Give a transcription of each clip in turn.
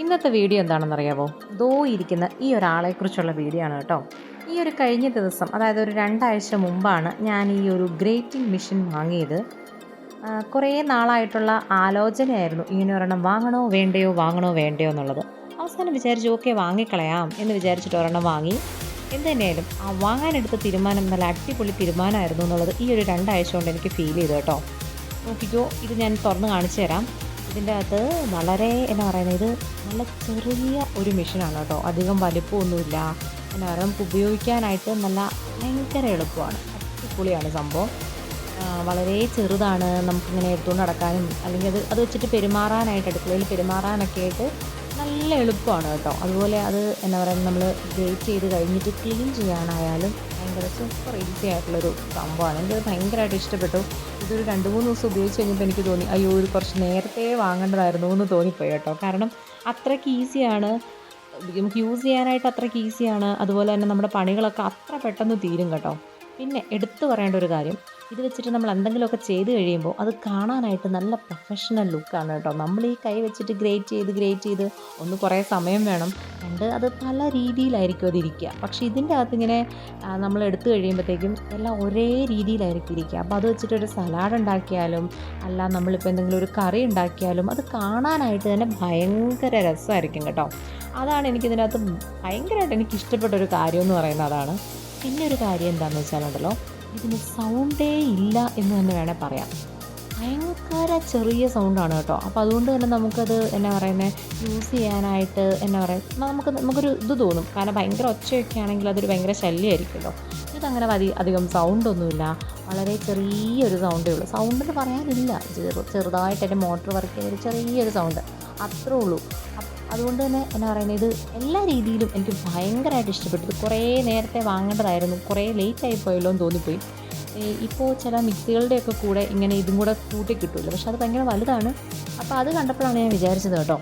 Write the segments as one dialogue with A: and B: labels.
A: ഇന്നത്തെ വീഡിയോ എന്താണെന്നറിയാവോ? ദോ ഇരിക്കുന്ന ഈ ഒരാളെക്കുറിച്ചുള്ള വീഡിയോ ആണ് കേട്ടോ. ഈ ഒരു കഴിഞ്ഞ ദിവസം അതായത് ഒരു രണ്ടാഴ്ച മുമ്പാണ് ഞാൻ ഈ ഒരു ഗ്രേറ്റിംഗ് മെഷീൻ വാങ്ങിയത്. കുറേ നാളായിട്ടുള്ള ആലോചനയായിരുന്നു. ഇങ്ങനെ ഒരെണ്ണം വാങ്ങണോ വേണ്ടയോ വാങ്ങണോ വേണ്ടയോ എന്നുള്ളത്. അവസാനം വിചാരിച്ചു ഓക്കെ വാങ്ങിക്കളയാം എന്ന് വിചാരിച്ചിട്ട് ഒരെണ്ണം വാങ്ങി. എന്ത് തന്നെയായാലും ആ വാങ്ങാനെടുത്ത തീരുമാനം നല്ല അടിപൊളി തീരുമാനമായിരുന്നു എന്നുള്ളത് ഈ ഒരു രണ്ടാഴ്ച കൊണ്ട് എനിക്ക് ഫീൽ ചെയ്തു കേട്ടോ. നോക്കിക്കോ ഇത് ഞാൻ തുറന്ന് കാണിച്ചു തരാം. ഇതിന്റെ അകത്ത് വളരെ എന്നാ പറയുന്നത് ഇത് നല്ല ചെറിയ ഒരു മെഷീനാണ് കേട്ടോ. അധികം വലിപ്പമൊന്നുമില്ല. എന്നാ പറയുക നമുക്ക് ഉപയോഗിക്കാനായിട്ട് നല്ല ഭയങ്കര എളുപ്പമാണ്. അടിപൊളിയാണ് സംഭവം. വളരെ ചെറുതാണ്. നമുക്കിങ്ങനെ എടുത്തുകൊണ്ട് നടക്കാനും അല്ലെങ്കിൽ അത് അത് വെച്ചിട്ട് പെരുമാറാനായിട്ട് അടുക്കളയിൽ പെരുമാറാനൊക്കെ ആയിട്ട് നല്ല എളുപ്പമാണ് കേട്ടോ. അതുപോലെ അത് എന്താ പറയുക നമ്മൾ ഗ്രേറ്റ് ചെയ്ത് കഴിഞ്ഞിട്ട് ക്ലീൻ ചെയ്യാനായാലും ഭയങ്കര സൂപ്പർ ഈസി ആയിട്ടുള്ളൊരു സംഭവമാണ്. എനിക്കത് ഭയങ്കരമായിട്ട് ഇഷ്ടപ്പെട്ടു. ഇതൊരു രണ്ട് മൂന്ന് ദിവസം ഉപയോഗിച്ച് കഴിഞ്ഞപ്പോൾ എനിക്ക് തോന്നി അയ്യോ ഇത് കുറച്ച് നേരത്തെ വാങ്ങേണ്ടതായിരുന്നു എന്ന് തോന്നിപ്പോയി കേട്ടോ. കാരണം അത്രയ്ക്ക് ഈസിയാണ് നമുക്ക് യൂസ് ചെയ്യാനായിട്ട് അത്രയ്ക്ക് ഈസിയാണ് അതുപോലെ തന്നെ നമ്മുടെ പണികളൊക്കെ അത്ര പെട്ടെന്ന് തീരും കേട്ടോ. പിന്നെ എടുത്തു പറയേണ്ട ഒരു കാര്യം. ഇത് വെച്ചിട്ട് നമ്മൾ എന്തെങ്കിലുമൊക്കെ ചെയ്ത് കഴിയുമ്പോൾ അത് കാണാനായിട്ട് നല്ല പ്രൊഫഷണൽ ലുക്കാണ് കേട്ടോ. നമ്മൾ ഈ കൈ വെച്ചിട്ട് ഗ്രേറ്റ് ചെയ്ത് ഗ്രേറ്റ് ചെയ്ത് ഒന്ന് കുറേ സമയം വേണം. രണ്ട് അത് പല രീതിയിലായിരിക്കും അതിരിക്കുക പക്ഷേ ഇതിന്റെ അകത്ത് ഇങ്ങനെ നമ്മൾ എടുത്തു കഴിയുമ്പോഴത്തേക്കും എല്ലാം ഒരേ രീതിയിലായിരിക്കും ഇരിക്കുക. അപ്പോൾ അത് വെച്ചിട്ട് ഒരു സലാഡ് ഉണ്ടാക്കിയാലും അല്ല നമ്മളിപ്പോൾ എന്തെങ്കിലും ഒരു കറി ഉണ്ടാക്കിയാലും അത് കാണാനായിട്ട് തന്നെ ഭയങ്കര രസമായിരിക്കും കേട്ടോ. അതാണ് എനിക്കിതിനകത്ത് ഭയങ്കരമായിട്ട് എനിക്ക് ഇഷ്ടപ്പെട്ട ഒരു കാര്യം എന്ന് പറയുന്നത്. അതാണ് പിന്നെ ഒരു കാര്യം എന്താണെന്ന് വെച്ചാലുണ്ടല്ലോ ഇതിന് സൗണ്ടേ ഇല്ല എന്ന് തന്നെ വേണേൽ പറയാം. ഭയങ്കര ചെറിയ സൗണ്ടാണ് കേട്ടോ. അപ്പോൾ അതുകൊണ്ട് തന്നെ നമുക്കത് എന്നാ പറയുന്നത് യൂസ് ചെയ്യാനായിട്ട് എന്നാ പറയുക നമുക്ക് നമുക്കൊരു ഇത് തോന്നും. കാരണം ഭയങ്കര ഒച്ചയൊക്കെ ആണെങ്കിൽ അതൊരു ഭയങ്കര ശല്യമായിരിക്കുമല്ലോ. ഇതങ്ങനെ അതി അധികം സൗണ്ടൊന്നുമില്ല വളരെ ചെറിയൊരു സൗണ്ടേ ഉള്ളൂ. സൗണ്ട് എന്ന് പറയാനില്ല. ചെറു ചെറുതായിട്ട് എന്റെ മോട്ടർ വർക്ക് ചെയ്തൊരു ചെറിയൊരു സൗണ്ട് അത്രേ ഉള്ളൂ. അതുകൊണ്ട് തന്നെ എന്നാ പറയുന്നത് ഇത് എല്ലാ രീതിയിലും എനിക്ക് ഭയങ്കരമായിട്ട് ഇഷ്ടപ്പെട്ടത്. കുറേ നേരത്തെ വാങ്ങേണ്ടതായിരുന്നു കുറേ ലേറ്റ് പോയല്ലോ എന്ന് തോന്നിപ്പോയി. ഇപ്പോൾ ചില മിക്സികളുടെയൊക്കെ കൂടെ ഇങ്ങനെ ഇതും കൂടെ കൂട്ടി കിട്ടുമല്ലോ പക്ഷെ അത് ഭയങ്കര വലുതാണ്. അപ്പോൾ അത് കണ്ടപ്പോഴാണ് ഞാൻ വിചാരിച്ചത് കേട്ടോ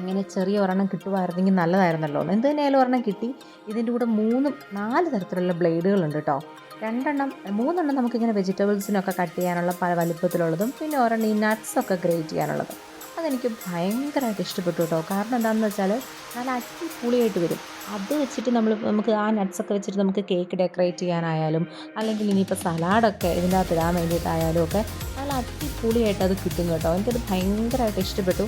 A: ഇങ്ങനെ ചെറിയ ഒരെണ്ണം കിട്ടുമായിരുന്നെങ്കിൽ നല്ലതായിരുന്നല്ലോ എന്ത് തന്നെയായാലും ഒരെണ്ണം കിട്ടി. ഇതിന്റെ കൂടെ മൂന്ന് നാല് തരത്തിലുള്ള ബ്ലേഡുകളുണ്ട് കേട്ടോ. രണ്ടെണ്ണം മൂന്നെണ്ണം നമുക്കിങ്ങനെ വെജിറ്റബിൾസിനൊക്കെ കട്ട് ചെയ്യാനുള്ള പല വലിപ്പത്തിലുള്ളതും പിന്നെ ഒരെണ്ണം ഈ നട്ട്സൊക്കെ ഗ്രേറ്റ് ചെയ്യാനുള്ളതും. അതെനിക്ക് ഭയങ്കരമായിട്ട് ഇഷ്ടപ്പെട്ടു കേട്ടോ. കാരണം എന്താണെന്ന് വെച്ചാൽ നല്ല അടിപൊളിയായിട്ട് വരും. അത് വെച്ചിട്ട് നമ്മൾ നമുക്ക് ആ നട്ട്സൊക്കെ വെച്ചിട്ട് നമുക്ക് കേക്ക് ഡെക്കറേറ്റ് ചെയ്യാനായാലും അല്ലെങ്കിൽ ഇനിയിപ്പോൾ സലാഡൊക്കെ ഇതിന്റെ അകത്ത് ഇടാൻ വേണ്ടിയിട്ടായാലും ഒക്കെ നല്ല അടിപൊളിയായിട്ട് അത് കിട്ടും കേട്ടോ. എനിക്കത് ഭയങ്കരമായിട്ട് ഇഷ്ടപ്പെട്ടു.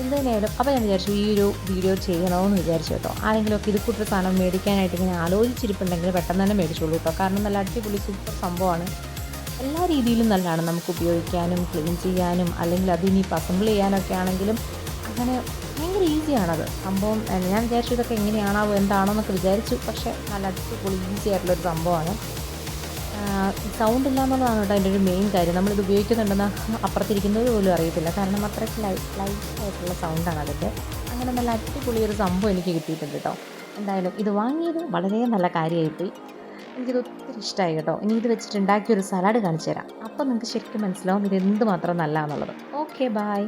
A: എന്തിനായാലും അപ്പോൾ ഞാൻ വിചാരിച്ചു ഈ ഒരു വീഡിയോ ചെയ്യണമെന്ന് വിചാരിച്ചു കേട്ടോ. ആരെങ്കിലുമൊക്കെ ഇത് കൂട്ടൊരു സാധനം മേടിക്കാനായിട്ട് ഇങ്ങനെ ആലോചിച്ചിരിപ്പുണ്ടെങ്കിൽ പെട്ടെന്ന് തന്നെ മേടിച്ചോളൂ കേട്ടോ. കാരണം നല്ല അടിപൊളി സൂപ്പർ സംഭവമാണ്. എല്ലാ രീതിയിലും നല്ലതാണ്. നമുക്ക് ഉപയോഗിക്കാനും ക്ലീൻ ചെയ്യാനും അല്ലെങ്കിൽ അത് ഇനി അസംബിൾ ചെയ്യാനൊക്കെ ആണെങ്കിലും അങ്ങനെ ഭയങ്കര ഈസിയാണത് സംഭവം ഞാൻ വിചാരിച്ചു ഇതൊക്കെ എങ്ങനെയാണാവോ എന്താണോ എന്നൊക്കെ വിചാരിച്ചു. പക്ഷേ നല്ല അടിപൊളി ഈസി ആയിട്ടുള്ളൊരു സംഭവമാണ്. സൗണ്ട് ഇല്ല എന്നുള്ളതാണ് കേട്ടോ അതിന്റെ ഒരു മെയിൻ കാര്യം. നമ്മളിത് ഉപയോഗിക്കുന്നുണ്ടെന്ന് അപ്പുറത്തിരിക്കുന്നവർ പോലും അറിയത്തില്ല. കാരണം അത്രയ്ക്ക് ലൈറ്റ് ലൈറ്റ് ആയിട്ടുള്ള സൗണ്ടാണ് അതിന്റെ അങ്ങനെ നല്ല അടിപൊളി ഒരു സംഭവം എനിക്ക് കിട്ടിയിട്ടുണ്ട് കേട്ടോ. എന്തായാലും ഇത് വാങ്ങിയത് വളരെ നല്ല കാര്യമായിപ്പോയി എനിക്കിത് ഒത്തിരി ഇഷ്ടമായി കേട്ടോ. ഇനി ഇത് വെച്ചിട്ട് ഉണ്ടാക്കിയൊരു സലാഡ് കാണിച്ചു തരാം അപ്പം നിങ്ങൾക്ക് ശരിക്കും മനസ്സിലാവും ഇത് എന്തുമാത്രം നല്ലതാണെന്നുള്ളത് ഓക്കെ ബായ്